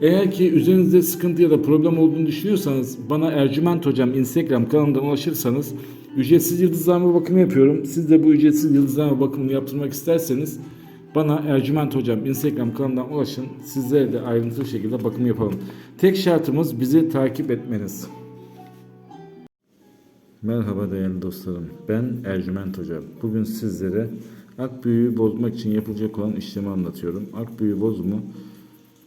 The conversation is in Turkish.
Eğer ki üzerinizde sıkıntı ya da problem olduğunu düşünüyorsanız bana Ercüment Hocam Instagram kanalından ulaşırsanız ücretsiz yıldızlama bakımı yapıyorum. Siz de bu ücretsiz yıldızlama bakımını yaptırmak isterseniz bana Ercüment Hocam Instagram kanalından ulaşın. Sizlere de ayrıntılı şekilde bakım yapalım. Tek şartımız bizi takip etmeniz. Merhaba değerli dostlarım. Ben Ercüment Hoca. Bugün sizlere ak büyüğü bozmak için yapılacak olan işlemi anlatıyorum. Ak büyüğü bozumu